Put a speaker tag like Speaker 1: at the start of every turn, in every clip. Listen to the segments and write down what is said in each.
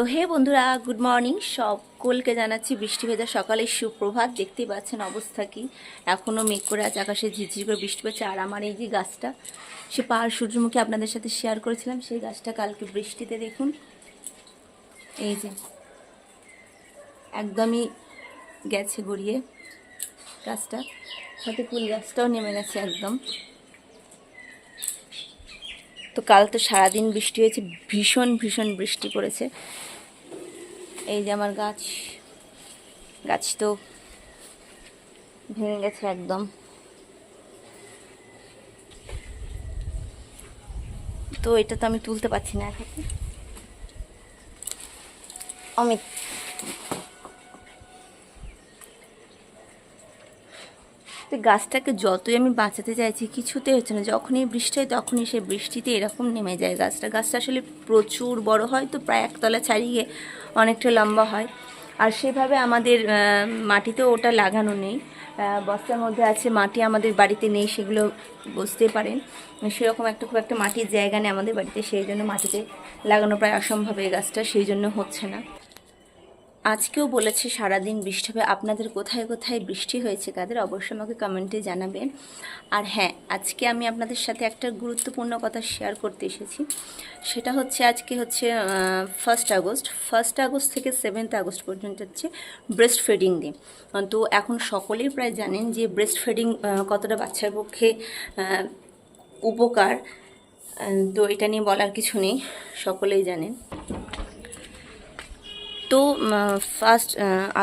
Speaker 1: তো হে বন্ধুরা good morning সকলকে জানাচ্ছি বৃষ্টি ভেজা সকালের সুপ্রভাত। দেখতেই পাচ্ছেন অবস্থা কি। এখনও মেঘ করে আছে আকাশে ঝিঝির করে বৃষ্টি পড়ছে। আর আমার এই যে গাছটা, সে পাহাড় সূর্যমুখী আপনাদের সাথে শেয়ার করেছিলাম, সেই গাছটা কালকে বৃষ্টিতে দেখুন। এই যে, একদমই গেছে গড়িয়ে গাছটা। সাথে ফুল গাছটাও নেমে গেছে একদম। তো কাল তো সারাদিন বৃষ্টি হয়েছে, ভীষণ ভীষণ বৃষ্টি পড়েছে। এই যে আমার গাছ। গাছ তো ভেঙে গেছে একদম। তো এটা তো আমি তুলতে পারছি না অমিত। গাছটাকে যতই আমি বাঁচাতে চাইছি কিছুতে হচ্ছে না। যখনই বৃষ্টি হয়, তখনই সে বৃষ্টিতে এরকম নেমে যায় গাছটা। গাছটা আসলে প্রচুর বড় হয়, তো প্রায় একতলা ছাড়িয়ে অনেকটা লম্বা হয়। আর সেভাবে আমাদের মাটিতে ওটা লাগানো নেই। বস্তার মধ্যে আছে মাটি, আমাদের বাড়িতে নেই, সেগুলো বুঝতে পারেন। সেরকম একটা, খুব একটা মাটির জায়গা নেই আমাদের বাড়িতে, সেই জন্য মাটিতে লাগানো প্রায় অসম্ভব এই গাছটা, সেই জন্য হচ্ছে না। আজকেও বলেছে সারাদিন বৃষ্টি হবে। আপনাদের কোথায় কোথায় বৃষ্টি হয়েছে কাদের? অবশ্যই আমাকে কমেন্টে জানাবেন। আর হ্যাঁ আজকে আমি আপনাদের সাথে একটা গুরুত্বপূর্ণ কথা শেয়ার করতে এসেছি। সেটা হচ্ছে আজকে হচ্ছে ফার্স্ট আগস্ট। ফার্স্ট আগস্ট থেকে সেভেন্থ আগস্ট পর্যন্ত হচ্ছে ব্রেস্ট ফিডিং ডে তো এখন সকলেই প্রায় জানেন যে ব্রেস্ট ফিডিং কতটা বাচ্চার পক্ষে উপকার। তো এটা নিয়ে বলার কিছু নেই। সকলেই জানেন। তো ফার্স্ট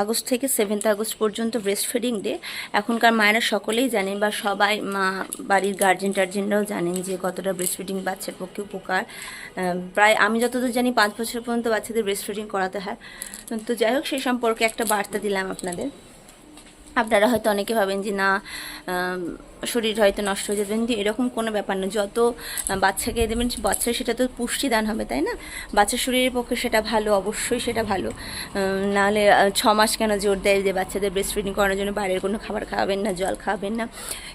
Speaker 1: আগস্ট থেকে সেভেন্থ আগস্ট পর্যন্ত ব্রেস্ট ফিডিং ডে এখনকার মায়েরা সকলেই জানেন বা সবাই মা, বাড়ির গার্জেন টার্জেনরাও জানেন যে কতটা ব্রেস্ট ফিডিং বাচ্চার পক্ষে উপকার। প্রায় আমি যতদূর জানি পাঁচ বছর পর্যন্ত বাচ্চাদের ব্রেস্ট ফিডিং করাতে হয়। তো যাই হোক, সেই সম্পর্কে একটা বার্তা দিলাম আপনাদের। আপনারা হয়তো অনেকে ভাবেন যে না শরীর হয়তো নষ্ট হয়ে যাবে। কিন্তু এরকম কোনো ব্যাপার না। যত বাচ্চাকে দেবেন, বাচ্চার সেটা তো পুষ্টিদান হবে, তাই না? বাচ্চার শরীরের পক্ষে সেটা ভালো, অবশ্যই সেটা ভালো। নাহলে ছ মাস কেন জোর দেয় যে বাচ্চাদের ব্রেস্ট ফিডিং করানোর জন্য? বাইরের কোনো খাবার খাওয়াবেন না, জল খাওয়াবেন না।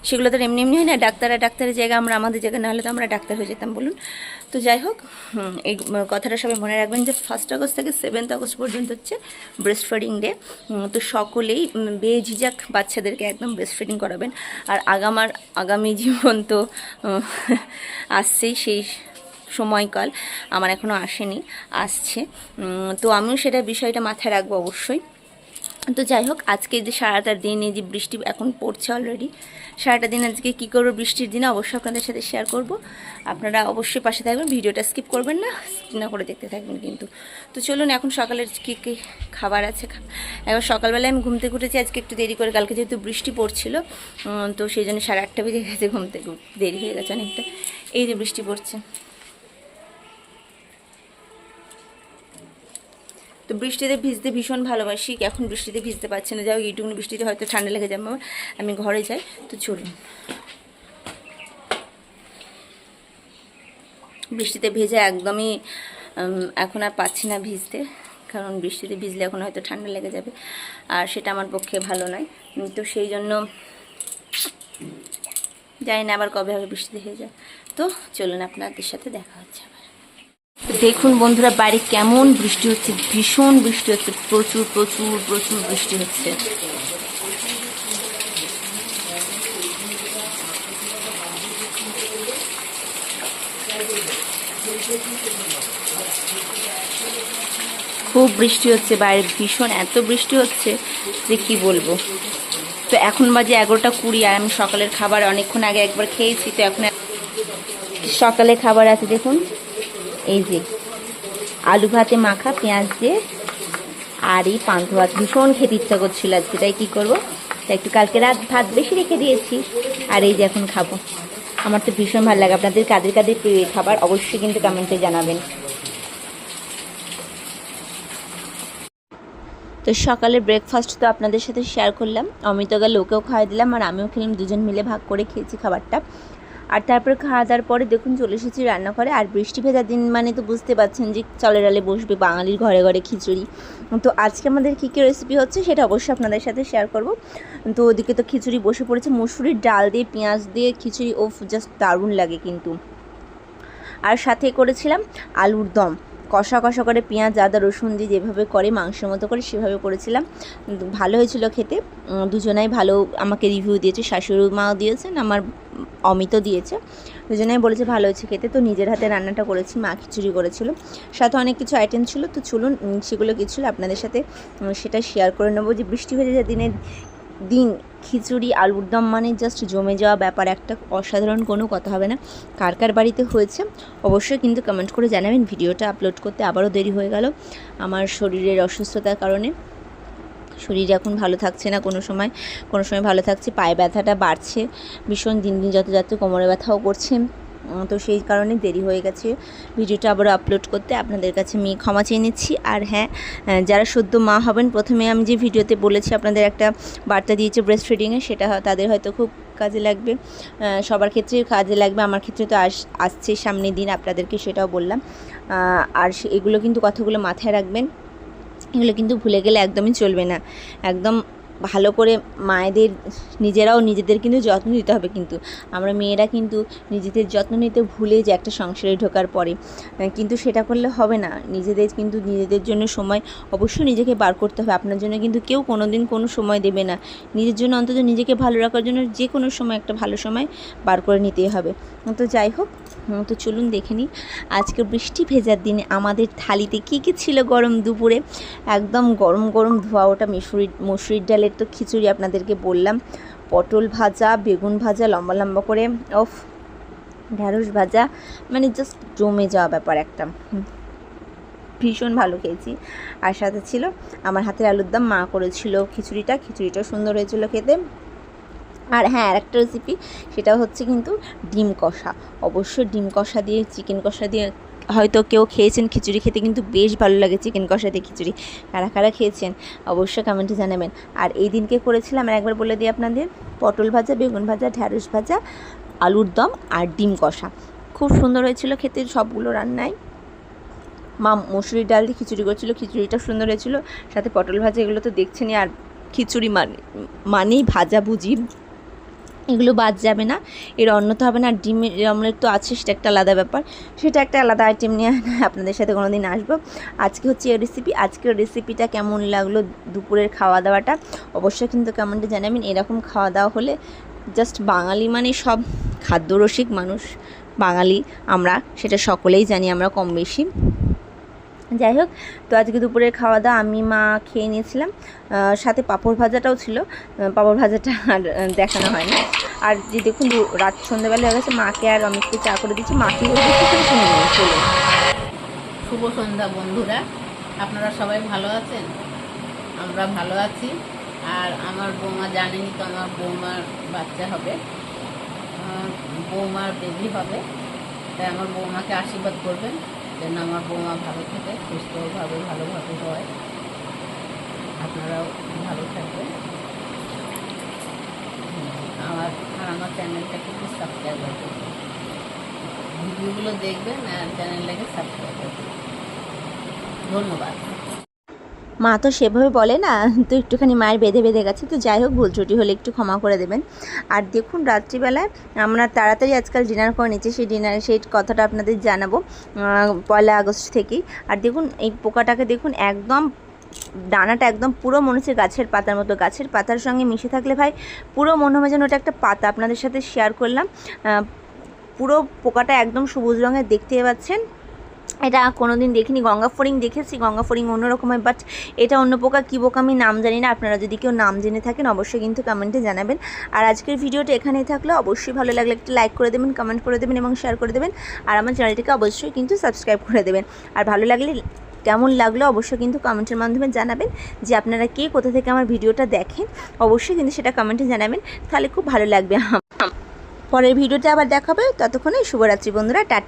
Speaker 1: সেগুলো তো এমনি এমনি হয় না। ডাক্তাররা ডাক্তারের জায়গায় আমরা আমাদের জায়গায় নাহলে তো আমরা ডাক্তার হয়ে যেতাম, বলুন। তো যাই হোক এই কথাটা সবাই মনে রাখবেন যে ফার্স্ট আগস্ট থেকে সেভেন্থ আগস্ট পর্যন্ত হচ্ছে ব্রেস্ট ফিডিং ডে তো সকলেই বেঝিঝাক বাচ্চাদেরকে একদম ব্রেস্ট ফিডিং করাবেন। আর আগামার আগামী জীবন তো আসছেই সেই সময়কাল। আমার এখনও আসেনি, আসছে। তো আমিও সেটা বিষয়টা মাথায় রাখব অবশ্যই। তো যাই হোক, আজকে যে সারাটা দিন, এই যে বৃষ্টি এখন পড়ছে অলরেডি সারাটা দিন আজকে কী করব বৃষ্টির দিনে অবশ্যই আপনাদের সাথে শেয়ার করব। আপনারা অবশ্যই পাশে থাকবেন, ভিডিওটা স্কিপ করবেন না স্কিপ না করে দেখতে থাকবেন কিন্তু। তো চলুন, এখন সকালের কী কী খাবার আছে? এবার সকালবেলায় আমি ঘুম থেকে উঠেছি, আজকে একটু দেরি করে, কালকে যেহেতু বৃষ্টি পড়ছিল তো সেই জন্য সাড়ে আটটা বেজে গেছে ঘুমতে দেরি হয়ে গেছে অনেকটা। এই যে বৃষ্টি পড়ছে। তো বৃষ্টিতে ভিজতে ভীষণ ভালোবাসি। এখন বৃষ্টিতে ভিজতে পারছি না। যাই হোক বৃষ্টিতে হয়তো ঠান্ডা লেগে যাবে। আমার আমি ঘরে যাই, তো চলুন। বৃষ্টিতে ভেজা একদমই এখন আর পাচ্ছি না ভিজতে। কারণ বৃষ্টিতে ভিজলে এখন হয়তো ঠান্ডা লেগে যাবে। আর সেটা আমার পক্ষে ভালো নয়। তো সেই জন্য জানি না আবার কবে হবে বৃষ্টিতে ভেজা। তো চলুন, আপনাদের সাথে দেখা হচ্ছে দেখুন বন্ধুরা বাইরে কেমন বৃষ্টি হচ্ছে, ভীষণ বৃষ্টি হচ্ছে, প্রচুর প্রচুর প্রচুর বৃষ্টি হচ্ছে। খুব বৃষ্টি হচ্ছে, বাইরে ভীষণ, এত বৃষ্টি হচ্ছে যে কি বলব। তো এখন বাজে এগারোটা কুড়ি, আর আমি সকালের খাবার অনেকক্ষণ আগে একবার খেয়েছি, তো এখন সকালে খাবার আছে, দেখুন। এই যে আলু ভাতে মাখা, পেঁয়াজ দিয়ে আর এই পান্তা ভাত ভীষণ খেতে ইচ্ছা করছিল আজকে, তাই কী করব? তাই একটু কালকে রাত ভাত বেশি রেখে দিয়েছি, আর এই যে এখন খাব। আমার তো ভীষণ ভালো লাগে। আপনাদের কাদের কাদের প্রিয় খাবার, অবশ্যই কিন্তু কমেন্টে জানাবেন। তো সকালের ব্রেকফাস্ট তো আপনাদের সাথে শেয়ার করলাম। অমিতগা লোকেও খাওয়াই দিলাম, আর আমিও খেলাম, দুজন মিলে ভাগ করে খেয়েছি খাবারটা। আর তারপরে খাওয়া দাওয়ার পরে দেখুন চলে এসেছি রান্নাঘরে। আর বৃষ্টি ভেজা দিন মানে তো বুঝতে পারছেন যে চলে ডালে বসবে বাঙালির ঘরে ঘরে খিচুড়ি। তো আজকে আমাদের কী কী রেসিপি হচ্ছে সেটা অবশ্যই আপনাদের সাথে শেয়ার করব। তো ওদিকে তো খিচুড়ি বসে পড়েছে, মুসুরির ডাল দিয়ে, পেঁয়াজ দিয়ে, খিচুড়ি ও জাস্ট দারুণ লাগে কিন্তু। আর সাথে করেছিলাম আলুর দম। কষা কষা করে পেঁয়াজ, আদা, রসুন দিয়ে যেভাবে করে, মাংসের মতো করে সেভাবে করেছিলাম। ভালো হয়েছিল খেতে। দুজনাই ভালো আমাকে রিভিউ দিয়েছে। শাশুড়ি মাও দিয়েছেন, আমার অমিতও দিয়েছে। দুজনেই বলেছে ভালো হয়েছে খেতে। তো নিজের হাতে রান্নাটা করেছি, মা খিচুড়ি করেছিল। সাথে অনেক কিছু আইটেম ছিল। তো চলুন সেগুলো কিছু আপনাদের সাথে সেটা শেয়ার করে নেব যে বৃষ্টি হয়ে যায় দিনের দিন খিচুড়ি, আলুর দম মানে জাস্ট জমে যাওয়া ব্যাপার, একটা অসাধারণ কোনো কথা হবে না। কার কার বাড়িতে হয়েছে, অবশ্যই কিন্তু কমেন্ট করে জানাবেন। ভিডিওটা আপলোড করতে আবারও দেরি হয়ে গেল আমার শরীরের অসুস্থতার কারণে। শরীর এখন ভালো থাকছে না কোনো সময় কোনো সময় ভালো থাকছে, পায়ে ব্যথাটা বাড়ছে, ভীষণ দিন দিন যত যাচ্ছে কোমরে ব্যথাও করছে। তো সেই কারণে দেরি হয়ে গেছে ভিডিওটা আবার আপলোড করতে। আপনাদের কাছে আমি ক্ষমা চেয়ে নিচ্ছি। আর হ্যাঁ যারা সদ্য মা হবেন, প্রথমে আমি যে ভিডিওতে বলেছি, আপনাদের একটা বার্তা দিয়েছে ব্রেস্ট ফিডিংয়ে সেটা তাদের হয়তো খুব কাজে লাগবে। সবার ক্ষেত্রে কাজে লাগবে। আমার ক্ষেত্রে তো আস আসছে সামনের দিন, আপনাদেরকে সেটাও বললাম। আর এগুলো কিন্তু কথাগুলো মাথায় রাখবেন। এগুলো কিন্তু ভুলে গেলে একদমই চলবে না। একদম ভালো করে মায়েদের, নিজেরাও নিজেদের কিন্তু যত্ন নিতে হবে কিন্তু। আমরা মেয়েরা কিন্তু নিজেদের যত্ন নিতে ভুলে যে একটা সংসারে ঢোকার পরে। কিন্তু সেটা করলে হবে না। নিজেদের কিন্তু নিজেদের জন্য সময় অবশ্যই নিজেকে বার করতে হবে। আপনার জন্য কিন্তু কেউ কোনো দিন কোনো সময় দেবে না। নিজের জন্য অন্তত নিজেকে ভালো রাখার জন্য যে কোনো সময় একটা ভালো সময় বার করে নিতেই হবে। তো যাই হোক তো চলুন দেখে নিই। আজকে বৃষ্টি ভেজার দিনে আমাদের থালিতে কী কী ছিল গরম দুপুরে? একদম গরম গরম ধোয়া ওটা মিশুরি মসুরির ডালের তো খিচুড়ি আপনাদেরকে বললাম। পটল ভাজা, বেগুন ভাজা, লম্বা লম্বা করে অফ ঢ্যাঁড়স ভাজা মানে জাস্ট জমে যাওয়া ব্যাপার একটা। ভীষণ ভালো খেয়েছি। আর সাথে ছিল, আমার হাতের আলুর দম মা করেছিল খিচুড়িটা, খিচুড়িটাও সুন্দর হয়েছিল খেতে। আর হ্যাঁ আরেকটা রেসিপি সেটা হচ্ছে কিন্তু ডিম কষা। অবশ্যই ডিম কষা দিয়ে চিকেন কষা দিয়ে হয়তো কেউ খেয়েছেন খিচুড়ি খেতে, কিন্তু বেশ ভালো লাগে চিকেন কষা দিয়ে খিচুড়ি। কারা কারা খেয়েছেন অবশ্যই কমেন্টে জানাবেন। আর এই দিনকে করেছিলাম, আর একবার বলে দিই আপনাদের, পটল ভাজা, বেগুন ভাজা, ঢ্যাঁড়স ভাজা, আলুর দম আর ডিম কষা। খুব সুন্দর হয়েছিল খেতে সবগুলো রান্নায়। মা মসুরির ডাল দিয়ে খিচুড়ি করছিল, খিচুড়িটা সুন্দর হয়েছিল। সাথে পটল ভাজা এগুলো তো দেখছেনই, আর খিচুড়ি মানে মানেই ভাজা ভুজি এগুলো বাদ যাবে না। এর অন্য তো হবে না ডিমের অমলেট তো আছে, সেটা একটা আলাদা ব্যাপার। সেটা একটা আলাদা আইটেম নিয়ে আপনাদের সাথে কোনো দিন আসব। আজকে হচ্ছে এই রেসিপি আজকের রেসিপিটা কেমন লাগল দুপুরের খাওয়া দাওয়াটা অবশ্যই কিন্তু কেমনটা জানাবেন। এরকম খাওয়া দাওয়া হলে জাস্ট বাঙালি মানে সব খাদ্যরসিক মানুষ, বাঙালি, আমরা, সেটা সকলেই জানি, আমরা কম বেশি যাই হোক, তো আজকে দুপুরের খাওয়া দাওয়া আমি, মা খেয়ে নিয়েছিলাম। সাথে পাঁপড় ভাজাটাও ছিল। পাঁপড় ভাজাটা আর দেখানো হয় না আর যে দেখুন রাত সন্ধ্যাবেলা হয়ে গেছে, মাকে আর অমিতকে চা করে দিচ্ছি। মাকে
Speaker 2: শুভ সন্ধ্যা, বন্ধুরা। আপনারা সবাই ভালো আছেন? আমরা ভালো আছি। আর আমার বৌমা জানেনি তো আমার বৌমার বাচ্চা হবে। বৌমার বেবি হবে। তাই আমার বৌমাকে আশীর্বাদ করবেন। যেন আমার বৌমা ভালো থাকে সুস্থভাবে ভালোভাবে হয়। আপনারাও ভালো থাকবেন। আমার, আর আমার চ্যানেলটাকে একটু সাবস্ক্রাইব করবেন ভিডিওগুলো দেখবেন আর চ্যানেলটাকে সাবস্ক্রাইব করবেন ধন্যবাদ।
Speaker 1: মা তো সেভাবে বলে না, তো একটুখানি মায়ের বেঁধে বেঁধে গেছে, তো যাই হোক ভুল ত্রুটি হলে একটু ক্ষমা করে দেবেন। আর দেখুন রাত্রিবেলায় আমরা তাড়াতাড়ি আজকাল ডিনার করে নিচ্ছি, সেই ডিনার, সেই কথাটা আপনাদের জানাব পয়লা আগস্ট থেকেই। আর দেখুন এই পোকাটাকে দেখুন একদম, ডানাটা একদম পুরো মনে হচ্ছে গাছের পাতার মতো, গাছের পাতার সঙ্গে মিশে থাকলে ভাই পুরো মনে হবে যেন ওটা একটা পাতা। আপনাদের সাথে শেয়ার করলাম পুরো পোকাটা একদম সবুজ রঙের দেখতে পাচ্ছেন। এটা কোনোদিন দেখিনি গঙ্গা ফড়িং দেখেছি গঙ্গা ফড়িং অন্যরকম হয় বাট এটা অন্য পোকা, কী পোকা আমি নাম জানি না। আপনারা যদি কেউ নাম জেনে থাকেন, অবশ্যই কিন্তু কমেন্টে জানাবেন। আর আজকের ভিডিওটা এখানেই থাকলে। অবশ্যই ভালো লাগলে একটা লাইক করে দেবেন কমেন্ট করে দেবেন এবং শেয়ার করে দেবেন। আর আমার চ্যানেলটিকে অবশ্যই কিন্তু সাবস্ক্রাইব করে দেবেন। আর ভালো লাগলে কেমন লাগল, অবশ্যই কিন্তু কমেন্টের মাধ্যমে জানাবেন যে আপনারা কে কোথা থেকে আমার ভিডিওটা দেখেন। অবশ্যই কিন্তু সেটা কমেন্টে জানাবেন। তাহলে খুব ভালো লাগবে। পরের ভিডিওটা আবার দেখাবে। ততক্ষণে শুভরাত্রি বন্ধুরা, টাটা।